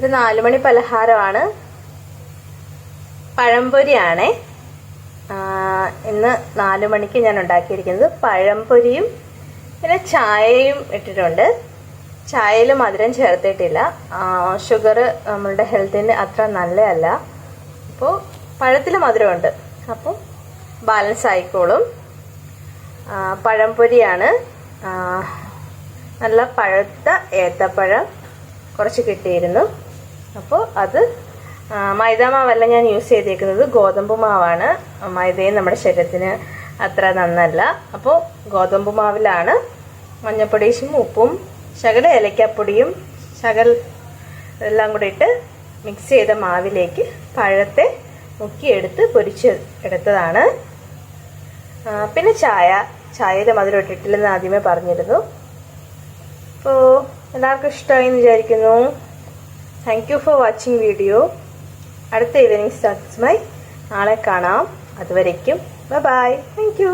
ഒരു നാലുമണി പലഹാരമാണ്. പഴംപൊരിയാണേ. ഇന്ന് നാലു മണിക്ക് ഞാൻ ഉണ്ടാക്കിയിരിക്കുന്നത് പഴംപൊരിയും പിന്നെ ചായയും ഇട്ടിട്ടുണ്ട്. ചായയിൽ മധുരം ചേർത്തിട്ടില്ല. ഷുഗർ നമ്മളുടെ ഹെൽത്തിന് അത്ര നല്ലതല്ല. അപ്പോൾ പഴത്തിൽ മധുരമുണ്ട്. അപ്പോൾ ബാലൻസ് ആയിക്കോളും. പഴംപൊരിയാണ്. നല്ല പഴുത്ത ഏത്തപ്പഴം. കുറച്ച് കിട്ടിയിരുന്നു. അപ്പോൾ അത് മൈദ മാവല്ല ഞാൻ യൂസ് ചെയ്തേക്കുന്നത്. ഗോതമ്പ് മാവാണ്. മൈദയും നമ്മുടെ ശരീരത്തിന് അത്ര നന്നല്ല. അപ്പോൾ ഗോതമ്പ് മാവിലാണ് മഞ്ഞപ്പൊടിയും ഉപ്പും ശകല ഏലക്കാപ്പൊടിയും ശകൽ എല്ലാം കൂടി ഇട്ട് മിക്സ് ചെയ്ത മാവിലേക്ക് പഴത്തെ മുക്കിയെടുത്ത് പൊരിച്ച് എടുത്തതാണ്. പിന്നെ ചായ ചായയുടെ മധുരം ഇട്ടിട്ടില്ലെന്ന് ആദ്യമേ പറഞ്ഞിരുന്നു. അപ്പോൾ എല്ലാവർക്കും ഇഷ്ടമായി എന്ന് വിചാരിക്കുന്നു. Thank you for watching video അടുത്ത ഈവനിങ് സ്റ്റാർട്ട്സ് നാളെ കാണാം. അതുവരയ്ക്കും ബൈ ബൈ താങ്ക് യു